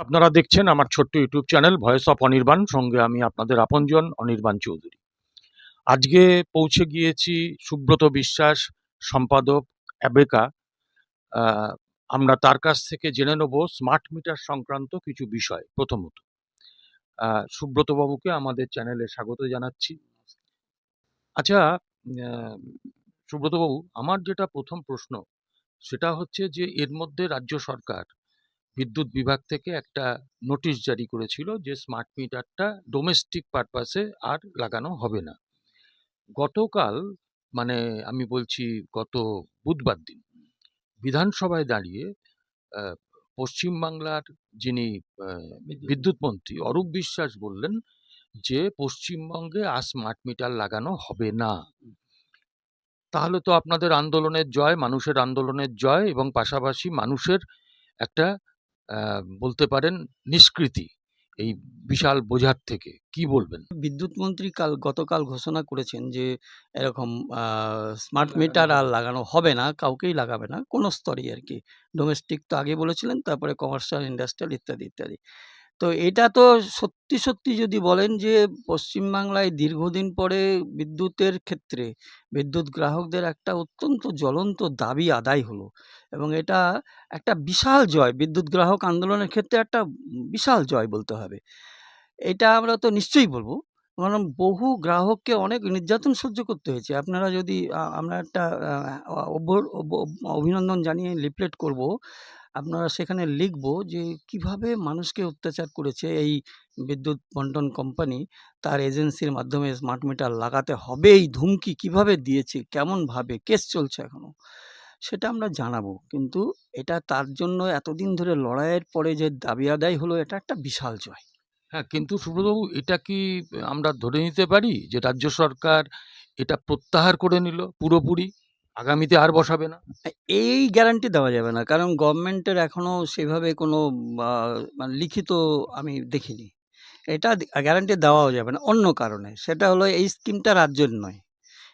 আপনারা দেখছেন আমার ছোট্ট YouTube channel voice of Anirban. সঙ্গে আমি আপনাদের আপনজন অনির্বাণ চৌধুরী। আজকে পৌঁছে গিয়েছি সুব্রত বিশ্বাস সম্পাদক অ্যাবেকা। আমরা তার কাছ থেকে জেনে নেব স্মার্ট মিটার সংক্রান্ত কিছু বিষয় প্রথমত। আহ, সুব্রত বাবুকে আমাদের চ্যানেলে স্বাগত জানাচ্ছি। আচ্ছা আহ, সুব্রত বাবু আমার যেটা প্রথম প্রশ্ন সেটা হচ্ছে যে এর মধ্যে রাজ্য সরকার বিদ্যুৎ বিভাগ থেকে একটা নোটিশ জারি করেছিল যে স্মার্ট মিটারটা ডোমেস্টিক পারপাসে আর লাগানো হবে না। গতকাল মানে আমি বলছি গত বুধবার দিন বিধানসভায় দাঁড়িয়ে পশ্চিমবাংলার যিনি বিদ্যুৎ মন্ত্রী অরূপ বিশ্বাস বললেন যে পশ্চিমবঙ্গে আর স্মার্ট মিটার লাগানো হবে না। তাহলে তো আপনাদের আন্দোলনের জয় মানুষের আন্দোলনের জয় এবং পাশাপাশি মানুষের একটা বলতে পারেন নিষ্কৃতি এই বিশাল বোঝার থেকে। কি বলবেন? বিদ্যুৎ মন্ত্রী কাল, গতকাল ঘোষণা করেছেন যে, এরকম স্মার্ট মিটার আর লাগানো হবে না, কাউকেই লাগাবে না, কোনো স্তরেই আর কি ডোমেস্টিক তো আগে বলেছিলেন, তারপরে কমার্শিয়াল ইন্ডাস্ট্রিয়াল ইত্যাদি ইত্যাদি। তো এটা তো সত্যি সত্যি যদি বলেন যে, পশ্চিমবাংলায় দীর্ঘদিন পরে বিদ্যুতের ক্ষেত্রে বিদ্যুৎ গ্রাহকদের একটা অত্যন্ত জ্বলন্ত দাবি আদায় হলো এবং এটা একটা বিশাল জয়। বিদ্যুৎ গ্রাহক আন্দোলনের ক্ষেত্রে একটা বিশাল জয় বলতে হবে। এটা আমরা তো নিশ্চয়ই বলব। কারণ বহু গ্রাহককে অনেক নির্যাতন সহ্য করতে হয়েছে। আপনারা যদি আমরা একটা অভিনন্দন জানিয়ে লিফলেট করব। আপনারা সেখানে লিখব যে, কীভাবে মানুষকে অত্যাচার করেছে এই বিদ্যুৎ বন্টন কোম্পানি, তার এজেন্সির মাধ্যমে স্মার্ট মিটার লাগাতে হবে, এই ধুমকি কীভাবে দিয়েছে, কেমনভাবে, কেস চলছে এখনও, সেটা আমরা জানাব। কিন্তু এটা তার জন্য এতদিন ধরে লড়াইয়ের পরে যে দাবি আদায় হলো, এটা একটা বিশাল জয়। হ্যাঁ কিন্তু সুব্রতবাবু, এটা কি আমরা ধরে নিতে পারি যে, রাজ্য সরকার এটা প্রত্যাহার করে নিল পুরোপুরি? আগামীতে আর বসাবে না? এই গ্যারান্টি দেওয়া যাবে না। কারণ গভর্নমেন্টের এখনও সেভাবে কোনো মানে লিখিত আমি দেখিনি। এটা গ্যারান্টি দেওয়াও যাবে না। অন্য কারণে, সেটা হলো এই স্কিমটা রাজ্যের নয়।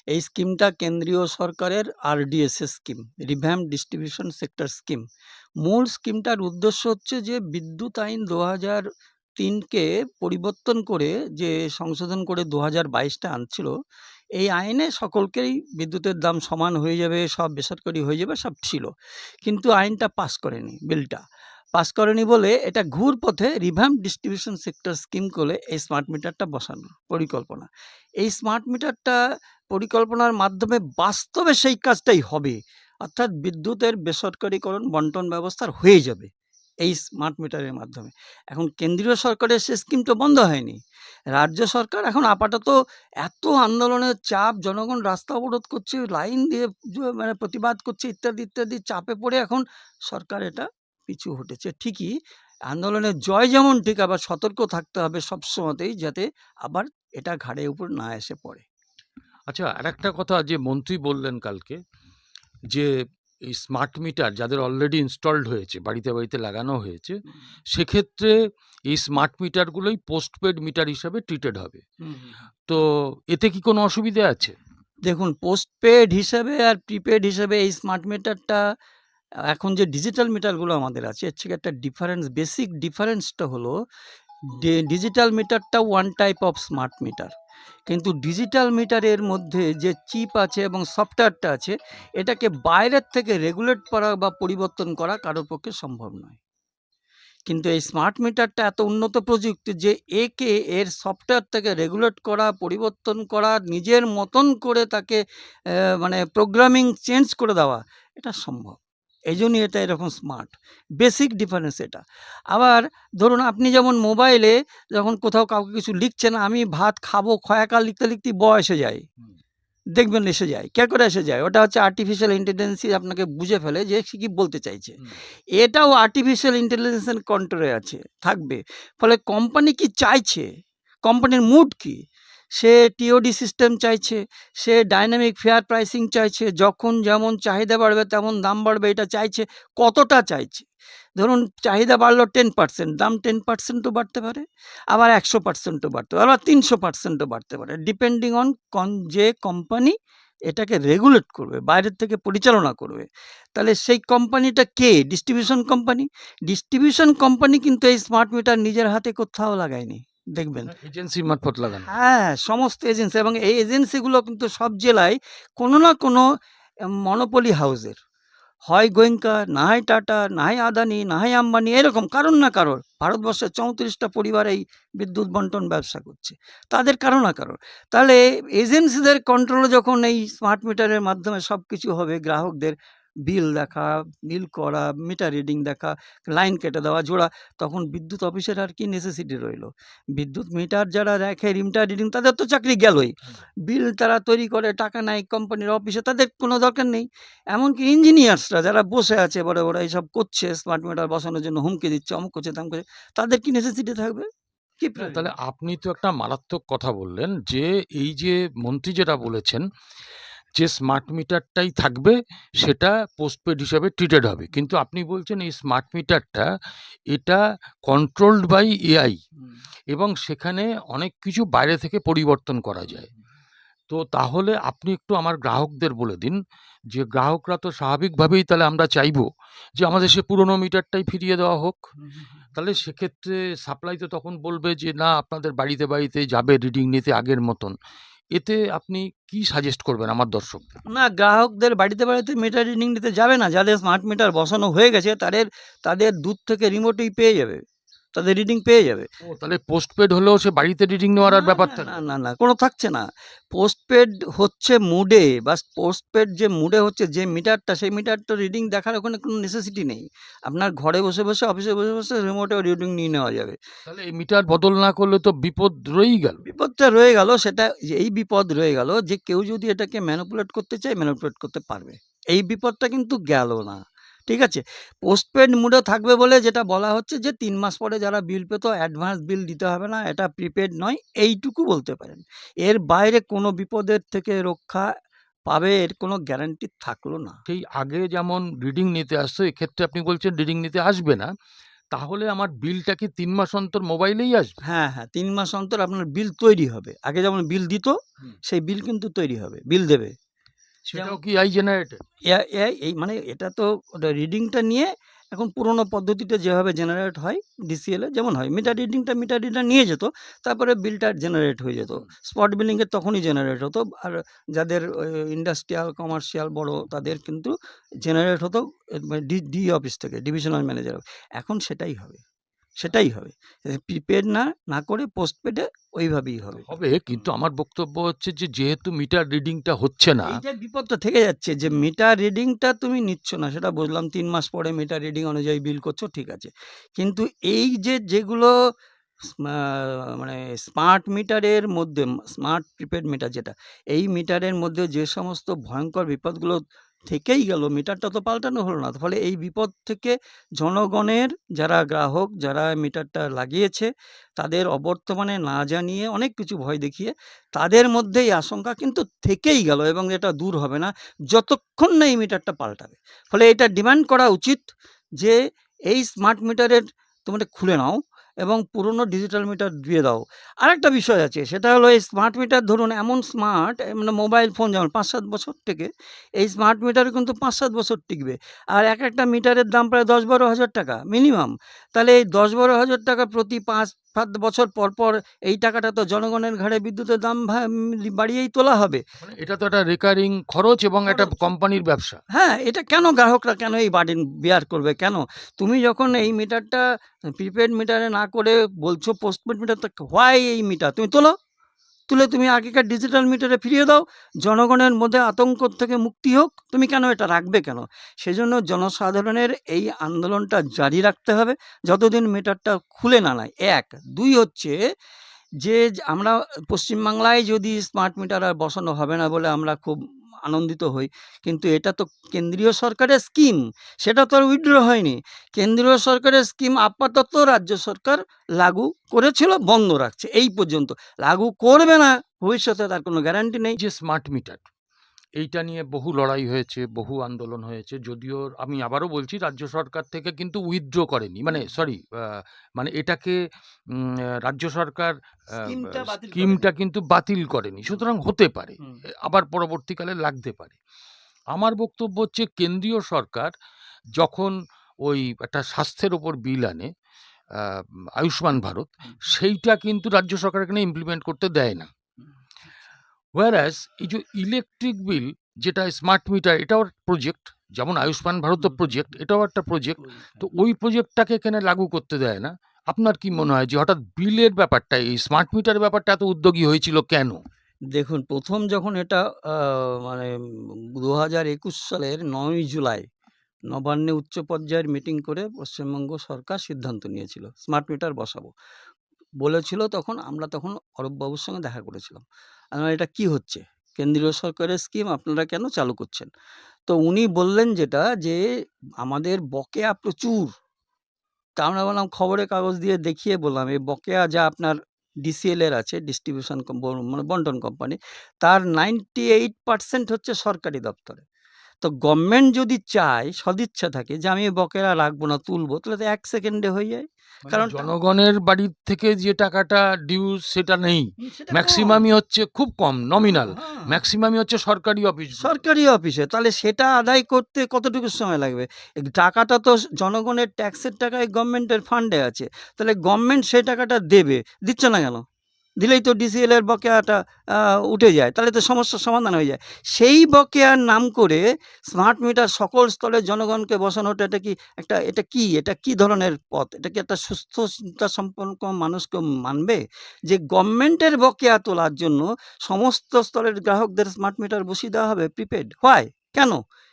এই স্কিমটা কেন্দ্রীয় সরকারের RDSS scheme revamped distribution sector scheme মূল স্কিমটার উদ্দেশ্য হচ্ছে যে বিদ্যুৎ আইন দু হাজার তিনকে পরিবর্তন করে যে সংশোধন করে দু হাজার বাইশটা আনছিল এই আইনে সকলকেই বিদ্যুতের দাম সমান হয়ে যাবে, সব বেসরকারি হয়ে যাবে, সব ছিল। কিন্তু আইনটা পাস করেনি বিলটা। পাস করেনি বলে এটা ঘুর পথে রিভ্যাম ডিস্ট্রিবিউশন সেক্টর স্কিম করে এই স্মার্ট মিটারটা বসানোর পরিকল্পনা। এই স্মার্ট মিটারটা পরিকল্পনার মাধ্যমে বাস্তবে সেই কাজটাই হবে। অর্থাৎ বিদ্যুতের বেসরকারীকরণ, বন্টন ব্যবস্থার হয়ে যাবে। এই স্মার্ট মিটারের মাধ্যমে। এখন কেন্দ্রীয় সরকারের সে স্কিম তো বন্ধ হয়নি। রাজ্য সরকার এখন আপাতত এত আন্দোলনের চাপ, জনগণ রাস্তা অবরোধ করছে, লাইন দিয়ে মানে প্রতিবাদ করছে, ইত্যাদি ইত্যাদি, চাপে পড়ে এখন সরকার এটা পিছু হটেছে। ঠিকই, আন্দোলনের জয় যেমন ঠিক, আবার সতর্ক থাকতে হবে সবসময়তেই যাতে আবার এটা ঘাড়ের উপর না এসে পড়ে। আচ্ছা আর একটা কথা যে মন্ত্রী বললেন কালকে, যে এই স্মার্ট মিটার যাদের অলরেডি ইনস্টলড হয়েছে বাড়িতে বাড়িতে লাগানো হয়েছে সেক্ষেত্রে এই স্মার্ট মিটারগুলোই পোস্টপেড মিটার হিসাবে ট্রিটেড হবে। তো এতে কি কোনো অসুবিধা আছে? দেখুন পোস্টপেড হিসাবে আর প্রিপেড হিসাবে এই স্মার্ট মিটারটা এখন যে ডিজিটাল মিটারগুলো আমাদের আছে এর থেকে একটা ডিফারেন্স বেসিক ডিফারেন্সটা হলো ডিজিটাল মিটারটা one type of smart meter কিন্তু ডিজিটাল মিটারের মধ্যে যে চিপ আছে এবং সফটওয়্যারটা আছে, এটাকে বাইরের থেকে রেগুলেট করা বা পরিবর্তন করা কারোর পক্ষে সম্ভব নয়। কিন্তু এই স্মার্ট মিটারটা এত উন্নত প্রযুক্তি যে একে এর সফটওয়্যার থেকে রেগুলেট করা, পরিবর্তন করা, নিজের মতন করে তাকে মানে প্রোগ্রামিং চেঞ্জ করে দেওয়া, এটা সম্ভব। এই জন্যই এটা এরকম স্মার্ট বেসিক ডিফারেন্স এটা। আবার ধরুন আপনি যেমন মোবাইলে যখন কোথাও কাউকে কিছু লিখছেন আমি ভাত খাব খয়াকা লিখতে লিখতে ব এসে যায়। দেখবেন এসে যায়। কে করে এসে যায়? ওটা হচ্ছে আর্টিফিশিয়াল ইন্টেলিজেন্সি আপনাকে বুঝে ফেলে যে সে কি বলতে চাইছে। এটাও আর্টিফিশিয়াল ইন্টেলিজেন্সের কন্ট্রোলে আছে থাকবে। ফলে কোম্পানি কি চাইছে? কোম্পানির মুড কি? সে টিওডি সিস্টেম চাইছে, সে ডাইনামিক ফেয়ার প্রাইসিং চাইছে, যখন যেমন চাহিদা বাড়বে তেমন দাম বাড়বে, এটা চাইছে, কতটা চাইছে? ধরুন চাহিদা বাড়লো টেন পার্সেন্ট দাম টেন পার্সেন্টও বাড়তে পারে, আবার একশো পার্সেন্টও বাড়তে পারে, আবার তিনশো পার্সেন্টও বাড়তে পারে ডিপেন্ডিং অন কন যে কোম্পানি এটাকে রেগুলেট করবে, বাইরের থেকে পরিচালনা করবে। তাহলে সেই কোম্পানিটা কে? ডিস্ট্রিবিউশন কোম্পানি ডিস্ট্রিবিউশন কোম্পানি কিন্তু এই স্মার্ট মিটার নিজের হাতে কোথাও লাগায়নি। দেখবেন। এজেন্সি মারফত লাগানো। হ্যাঁ সমস্ত এজেন্সি এবং এই এজেন্সিগুলো কিন্তু সব জেলায় কোনো না কোনো মনোপলি হাউসের হয় গোয়েঙ্কা না হয় টাটা না হয় আদানি না হয় আম্বানি এরকম কারণ না কারোর। ভারতবর্ষের চৌত্রিশটা পরিবার এই বিদ্যুৎ বন্টন ব্যবসা করছে। তাদের কারও না কারোর। তাহলে এজেন্সিদের কন্ট্রোলে যখন এই স্মার্ট মিটারের মাধ্যমে সব কিছু হবে গ্রাহকদের বিল দেখা বিল করা মিটার রিডিং দেখা লাইন কেটে দেওয়া জোড়া তখন বিদ্যুৎ অফিসের আর কি নেসেসিটি রইল। বিদ্যুৎ মিটার যারা রাখে মিটার রিডিং তাদের তো চাকরি গেলই। বিল তারা তৈরি করে টাকা নেয় কোম্পানির অফিসে তাদের কোনো দরকার নেই। এমনকি ইঞ্জিনিয়ার্সরা যারা বসে আছে বড় বড় এইসব করছে স্মার্ট মিটার বসানোর জন্য হুমকি দিচ্ছে অমুক করছে তাম করছে তাদের কি নেসেসিটি থাকবে? তাহলে আপনি তো একটা মারাত্মক কথা বললেন যে এই যে মন্ত্রী যেটা বলেছেন যে স্মার্ট মিটারটাই থাকবে সেটা পোস্টপেড হিসাবে ট্রিটেড হবে। কিন্তু আপনি বলছেন এই স্মার্ট মিটারটা এটা কন্ট্রোলড বাই এআই এবং সেখানে অনেক কিছু বাইরে থেকে পরিবর্তন করা যায়। তো তাহলে আপনি একটু আমার গ্রাহকদের বলে দিন যে গ্রাহকরা তো স্বাভাবিকভাবেই তাহলে আমরা চাইব যে আমাদের সে পুরনো মিটারটাই ফিরিয়ে দেওয়া হোক। তাহলে সেক্ষেত্রে সাপ্লাই তো তখন বলবে যে না আপনাদের বাড়িতে বাড়িতে যাবে রিডিং নিতে আগের মতন। এতে আপনি কি সাজেস্ট করবেন আমার দর্শক না, গ্রাহকদের বাড়িতে বাড়িতে মিটার রিডিং নিতে যাবে না। যাদের স্মার্ট মিটার বসানো হয়ে গেছে, তাদের তাদের দূর থেকে রিমোটই পেয়ে যাবে। তাদের রিডিং পেয়ে যাবে। তাহলে পোস্টপেড হলেও সে বাড়িতে রিডিং নেওয়ার আর ব্যাপার না, থাকে না না না কোনো থাকছে না। পোস্টপেড হচ্ছে মুডে বা পোস্টপেড যে মুডে হচ্ছে যে মিটারটা সেই মিটারটা রিডিং দেখার ওখানে কোনো নেসেসিটি নেই। আপনার ঘরে বসে বসে অফিসে বসে বসে রিমোটে রিডিং নিয়ে নেওয়া যাবে। তাহলে এই মিটার বদল না করলে তো বিপদ রয়েই গেল। বিপদটা রয়ে গেল সেটা এই বিপদ রয়ে গেল যে কেউ যদি এটাকে ম্যানিপুলেট করতে চায় ম্যানিপুলেট করতে পারবে। এই বিপদটা কিন্তু গেল না। ঠিক আছে? পোস্টপেড মুডে থাকবে বলে যেটা বলা হচ্ছে যে তিন মাস পরে যারা বিল পেত অ্যাডভান্স বিল দিতে হবে না এটা প্রিপেড নয় এইটুকু বলতে পারেন। এর বাইরে কোনো বিপদের থেকে রক্ষা পাবে এর কোনো গ্যারান্টি থাকল না। সেই আগে যেমন রিডিং নিতে আসতো এক্ষেত্রে আপনি বলছেন রিডিং নিতে আসবে না তাহলে আমার বিলটা কি তিন মাস অন্তর মোবাইলেই আসবে? হ্যাঁ হ্যাঁ তিন মাস অন্তর আপনার বিল তৈরি হবে। আগে যেমন বিল দিত সেই বিল কিন্তু তৈরি হবে বিল দেবে। সেটাও কি আই জেনারেটেড এই মানে এটা তো ওটা রিডিংটা নিয়ে এখন পুরোনো পদ্ধতিতে যেভাবে জেনারেট হয় ডিসিএল এ যেমন হয় মিটার রিডিংটা মিটার রিডার নিয়ে যেত তারপরে বিলটা জেনারেট হয়ে যেত। স্পট বিলিংয়ের তখনই জেনারেট হতো আর যাদের ইন্ডাস্ট্রিয়াল কমার্শিয়াল বড় তাদের কিন্তু জেনারেট হতো ডি ডি অফিস থেকে ডিভিশনাল ম্যানেজার এখন সেটাই হবে। সেটাই হবে। প্রিপেড না না করে পোস্টপেডে ওইভাবেই হবে। হবে কিন্তু আমার বক্তব্য হচ্ছে যে যেহেতু মিটার রিডিংটা হচ্ছে না এইটা বিপদটা থেকে যাচ্ছে যে মিটার রিডিংটা তুমি নিচ্ছ না সেটা বুঝলাম তিন মাস পরে মিটার রিডিং অনুযায়ী বিল করছ ঠিক আছে। কিন্তু এই যে যেগুলো মানে স্মার্ট মিটারের মধ্যে স্মার্ট প্রিপেড মিটার যেটা এই মিটারের মধ্যে যে সমস্ত ভয়ঙ্কর বিপদগুলো থেকেই গেল, মিটারটা তো পাল্টানো হলো না। ফলে এই বিপদ থেকে জনগণের, যারা গ্রাহক, যারা মিটারটা লাগিয়েছে, তাদের অবর্তমানে না জানিয়ে অনেক কিছু ভয় দেখিয়ে, তাদের মধ্যে এই আশঙ্কা কিন্তু থেকেই গেল এবং এটা দূর হবে না, যতক্ষণ না এই মিটারটা পাল্টাবে। ফলে এটা ডিমান্ড করা উচিত যে, এই স্মার্ট মিটারের তোমরা খুলে নাও এবং পুরনো ডিজিটাল মিটার দিয়ে দাও। আরেকটা বিষয় আছে, সেটা হলো এই স্মার্ট মিটার ধরুন, এমন স্মার্ট মানে মোবাইল ফোন যেমন পাঁচ সাত বছর থেকে, এই স্মার্ট মিটার কিন্তু পাঁচ সাত বছর টিকবে। আর এক একটা মিটারের দাম প্রায় দশ বারো হাজার টাকা মিনিমাম তাহলে এই দশ বারো হাজার টাকা প্রতি পাঁচ সাত বছর পর পর এই টাকাটা তো জনগণের ঘাড়ে বিদ্যুতের দাম বাড়িয়েই তোলা হবে। মানে এটা তো একটা রেকারিং খরচ এবং একটা কোম্পানির ব্যবসা। হ্যাঁ এটা কেন গ্রাহকরা কেন এই বার্ডেন বিয়ার করবে? কেন? তুমি যখন এই মিটারটা প্রিপেড মিটারে না করে বলছো পোস্টপেড মিটার তো হোয়াই এই মিটার তুমি তোলো। তুলে তুমি আগেকার ডিজিটাল মিটারে ফিরিয়ে দাও। জনগণের মধ্যে আতঙ্ক থেকে মুক্তি হোক, তুমি কেন এটা রাখবে কেন? সেজন্য জনসাধারণের এই আন্দোলনটা জারি রাখতে হবে। যতদিন মিটারটা খুলে না নেয়, এক। দুই হচ্ছে যে আমরা পশ্চিমবাংলায় যদি স্মার্ট মিটার আর বসানো হবে না বলে আমরা খুব আনন্দিত হই। কিন্তু এটা তো কেন্দ্রীয় সরকারের স্কিম, সেটা তো আর উইথড্র হয়নি। কেন্দ্রীয় সরকারের স্কিম আপাতত রাজ্য সরকার লাগু করেছিল, বন্ধ রাখছে, এই পর্যন্ত। লাগু করবে না, ভবিষ্যতে তার কোনো গ্যারান্টি নেই। যে স্মার্ট মিটার এইটা নিয়ে বহু লড়াই হয়েছে বহু আন্দোলন হয়েছে। যদিও আমি আবারও বলছি রাজ্য সরকার থেকে কিন্তু উইথড্র করেনি। মানে সরি মানে এটাকে রাজ্য সরকার স্কিমটা কিন্তু বাতিল করেনি। সুতরাং হতে পারে। আবার পরবর্তীকালে লাগতে পারে। আমার বক্তব্য হচ্ছে কেন্দ্রীয় সরকার যখন ওই একটা স্বাস্থ্যের ওপর বিল আনে আয়ুষ্মান ভারত সেইটা কিন্তু রাজ্য সরকার এখানে ইমপ্লিমেন্ট করতে দেয় না। ওয়ারাস এই যে ইলেকট্রিক বিল যেটা স্মার্ট মিটার এটাও প্রজেক্ট যেমন আয়ুষ্মান ভারত প্রজেক্ট এটাও একটা প্রজেক্ট তো ওই প্রজেক্টটাকে এখানে লাগু করতে দেয় না? আপনার কি মনে হয় যে হঠাৎ বিলের ব্যাপারটা এই স্মার্ট মিটার ব্যাপারটা এত উদ্যোগী হয়েছিল কেন? দেখুন প্রথম যখন এটা মানে দু হাজার একুশ সালের নয়ই জুলাই নবান্নে উচ্চ পর্যায়ের মিটিং করে পশ্চিমবঙ্গ সরকার সিদ্ধান্ত নিয়েছিল স্মার্ট মিটার বসাবো। বলেছিল তখন আমরা তখন অরূপবাবুর সঙ্গে দেখা করেছিলাম। আমরা এটা কি হচ্ছে? কেন্দ্রীয় সরকারের স্কিম আপনারা কেন চালু করছেন? তো উনি বললেন যেটা যে, আমাদের বকেয়া প্রচুর। তা আমরা বললাম, খবরের কাগজ দিয়ে দেখিয়ে বললাম, এই বকেয়া যা আপনার ডিসিএল এর আছে ডিস্ট্রিবিউশন মানে বন্টন কোম্পানি তার নাইনটি এইট পার্সেন্ট হচ্ছে সরকারি দপ্তরে। তো গভর্নমেন্ট যদি চায় সদিচ্ছা থাকে যে আমি বকেরা রাখব না তুলবো তাহলে তো এক সেকেন্ডে হয়ে যায়। কারণ কারণ- জনগণের বাড়ির থেকে যে টাকাটা ডিউজ সেটা নেই। ম্যাক্সিমামই হচ্ছে খুব কম নমিনাল ম্যাক্সিমামই হচ্ছে সরকারি অফিস সরকারি অফিসে তাহলে সেটা আদায় করতে কতটুকু সময় লাগবে? টাকাটা তো জনগণের ট্যাক্সের টাকায় গভর্নমেন্টের ফান্ডে আছে। তাহলে গভর্নমেন্ট সেই টাকাটা দেবে দিচ্ছে না কেন? দিলেই তো ডিসিএল এর বকেয়াটা উঠে যায়। তাহলে তো সমস্যার সমাধান হয়ে যায়। সেই বকেয়ার নাম করে স্মার্ট মিটার সকল স্তরের জনগণকে বসানোটা এটা কি একটা, এটা কি? এটা কি ধরনের পথ? এটা কি একটা সুস্থ চিন্তা সম্পন্ন মানুষকে মানবে? যে গভর্নমেন্টের বকেয়া তোলার জন্য সমস্ত স্তরের গ্রাহকদের স্মার্ট মিটার বসিয়ে দেওয়া হবে প্রিপেড হয় কেন?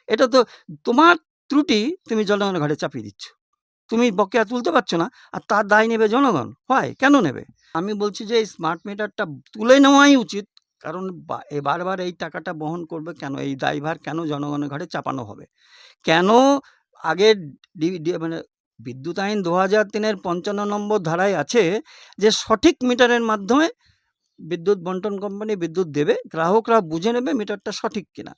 এটা তো তোমার ত্রুটি, তুমি জনগণের ঘরে চাপিয়ে দিচ্ছ। তুমি বকেয়া তুলতে পারছ না, আর তার দায় নেবে জনগণ। হয় কেন নেবে? আমি বলছি যে এই স্মার্ট মিটারটা তুলে নেওয়াই উচিত, কারণ বারবার এই টাকাটা বহন করবে কেন? এই দায়ভার কেন জনগণের ঘরে চাপানো হবে? কেন আগে মানে বিদ্যুৎ আইন দু হাজার তিনের পঞ্চান্ন নম্বর ধারায় আছে যে সঠিক মিটারের মাধ্যমে বিদ্যুৎ বন্টন কোম্পানি বিদ্যুৎ দেবে, গ্রাহকরা বুঝে নেবে মিটারটা সঠিক কিনা।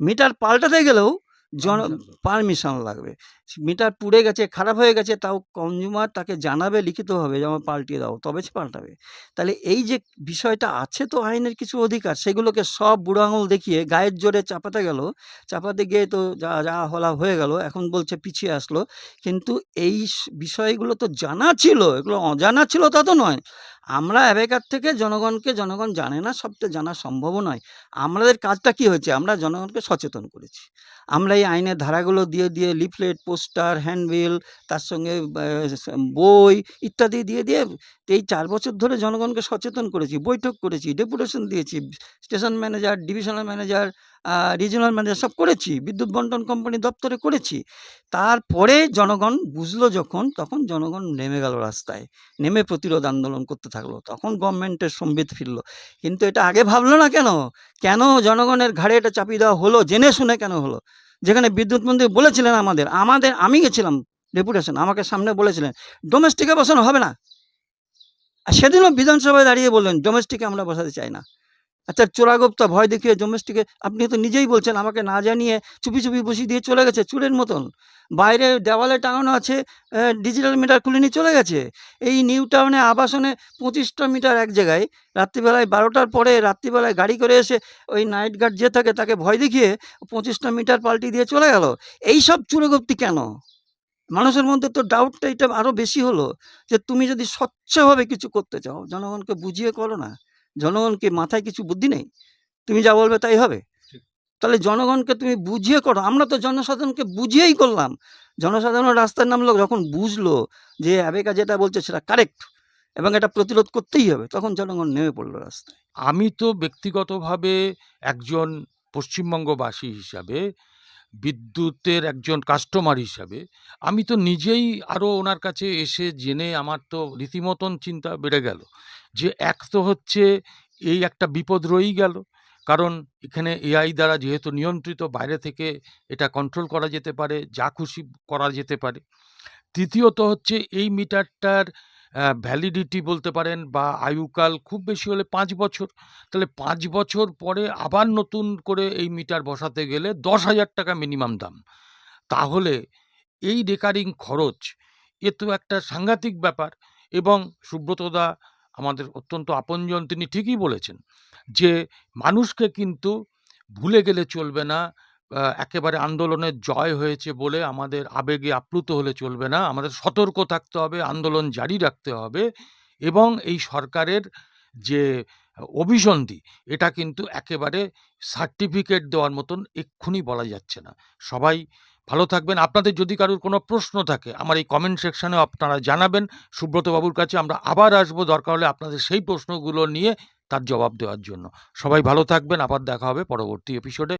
মিটার পাল্টাতে গেলেও জন পারমিশন লাগবে। মিটার পুড়ে গেছে খারাপ হয়ে গেছে তাও কনজিউমার তাকে জানাবে লিখিতভাবে যে আমার পাল্টিয়ে দাও তবে সে পাল্টাবে। তাহলে এই যে বিষয়টা আছে তো আইনের কিছু অধিকার সেগুলোকে সব বুড়ো আঙুল দেখিয়ে গায়ের জোরে চাপাতে গেল চাপাতে গিয়ে তো যা যা হলা হয়ে গেল এখন বলছে পিছিয়ে আসলো। কিন্তু এই বিষয়গুলো তো জানা ছিল এগুলো অজানা ছিল তা তো নয়। আমরা অ্যাবেকার থেকে জনগণকে জনগণ জানে না, সবটা জানা সম্ভবও নয়। আমাদের কাজটা কি হয়েছে? আমরা জনগণকে সচেতন করেছি। আমরা এই আইনের ধারাগুলো দিয়ে দিয়ে লিফলেট, পোস্টার, হ্যান্ডবিল, তার সঙ্গে বই ইত্যাদি দিয়ে দিয়ে এই চার বছর ধরে জনগণকে সচেতন করেছি, বৈঠক করেছি, ডেপুটেশন দিয়েছি, station manager, divisional manager regional manager সব করেছি, বিদ্যুৎ বন্টন কোম্পানি দপ্তরে করেছি। তারপরে জনগণ বুঝলো যখন, তখন জনগণ নেমে গেল রাস্তায়। নেমে প্রতিরোধ আন্দোলন করতে থাকল। তখন গভর্নমেন্টের সম্বিত ফিরলো। কিন্তু এটা আগে ভাবলো না কেন? কেন জনগণের ঘাড়ে এটা চাপিয়ে দেওয়া হলো? জেনে শুনে কেন হলো? যেখানে বিদ্যুৎ মন্ত্রী বলেছিলেন আমাদের আমাদের, আমি গেছিলাম ডেপুটেশন আমাকে সামনে বলেছিলেন ডোমেস্টিকে বসানো হবে না। সেদিনও বিধানসভায় দাঁড়িয়ে বললেন ডোমেস্টিকে আমরা বসাতে চাই না। আচ্ছা চোরাগোপ্তা, ভয় দেখিয়ে ডোমেস্টিকে আপনি তো নিজেই বলছেন আমাকে না জানিয়ে চুপি চুপি বসিয়ে দিয়ে চলে গেছে চুরের মতন। বাইরে দেওয়ালে টাঙানো আছে ডিজিটাল মিটার খুলে নিয়ে চলে গেছে। এই নিউ টাউনে আবাসনে পঁচিশটা মিটার এক জায়গায়, রাত্রিবেলায় বারোটার পরে রাত্রিবেলায় গাড়ি করে এসে ওই নাইট গার্ড যে থাকে তাকে ভয় দেখিয়ে পঁচিশটা মিটার পাল্টি দিয়ে চলে গেল। এই সব চুরোগপ্তি কেন? মানুষের মধ্যে তো ডাউটটা এটা আরও বেশি হলো যে তুমি যদি স্বচ্ছভাবে কিছু করতে চাও, জনগণকে বুঝিয়ে করো না। জনগণকে মাথায় কিছু বুদ্ধি নেই? তুমি যা বলবে তাই হবে? তাহলে জনগণকে তুমি বুঝিয়ে করো। আমরা তো জনসাধারণকে বুঝিয়েই করলাম। জনসাধারণ রাস্তার নামলো যখন বুঝলো যে আবেকা যেটা বলছে সেটা কারেক্ট এবং এটা প্রতিরোধ করতেই হবে তখন জনগণ নেমে পড়ল রাস্তায়। আমি তো ব্যক্তিগতভাবে একজন পশ্চিমবঙ্গবাসী হিসাবে বিদ্যুতের একজন কাস্টমার হিসাবে আমি তো নিজেই আরও ওনার কাছে এসে জেনে আমার তো রীতিমতন চিন্তা বেড়ে গেল। যে এক তো হচ্ছে এই একটা বিপদ রয়েই গেল। কারণ এখানে এআই দ্বারা যেহেতু নিয়ন্ত্রিত, বাইরে থেকে এটা কন্ট্রোল করা যেতে পারে, যা খুশি করা যেতে পারে। তৃতীয়ত হচ্ছে এই মিটারটার ভ্যালিডিটি বলতে পারেন বা আয়ুকাল খুব বেশি হলে পাঁচ বছর। তাহলে পাঁচ বছর পরে আবার নতুন করে এই মিটার বসাতে গেলে দশ হাজার টাকা মিনিমাম দাম। তাহলে এই রেকারিং খরচ, এ তো একটা সাংঘাতিক ব্যাপার এবং সুব্রতদা আমাদের অত্যন্ত আপনজন তিনি ঠিকই বলেছেন যে মানুষকে কিন্তু ভুলে গেলে চলবে না একেবারে আন্দোলনের জয় হয়েছে বলে আমাদের আবেগে আপ্লুত হলে চলবে না, আমাদের সতর্ক থাকতে হবে, আন্দোলন জারি রাখতে হবে এবং এই সরকারের যে অভিসন্ধি এটা কিন্তু একেবারে সার্টিফিকেট দেওয়ার মতন এক্ষুনি বলা যাচ্ছে না। সবাই ভালো থাকবেন। আপনাদের যদি কারোর কোনো প্রশ্ন থাকে, আমার এই কমেন্ট সেকশানে আপনারা জানাবেন। সুব্রতবাবুর কাছে আমরা আবার আসব। দরকার হলে আপনাদের সেই প্রশ্নগুলো নিয়ে তার জবাব দেওয়ার জন্য। সবাই ভালো থাকবেন। আবার দেখা হবে পরবর্তী এপিসোডে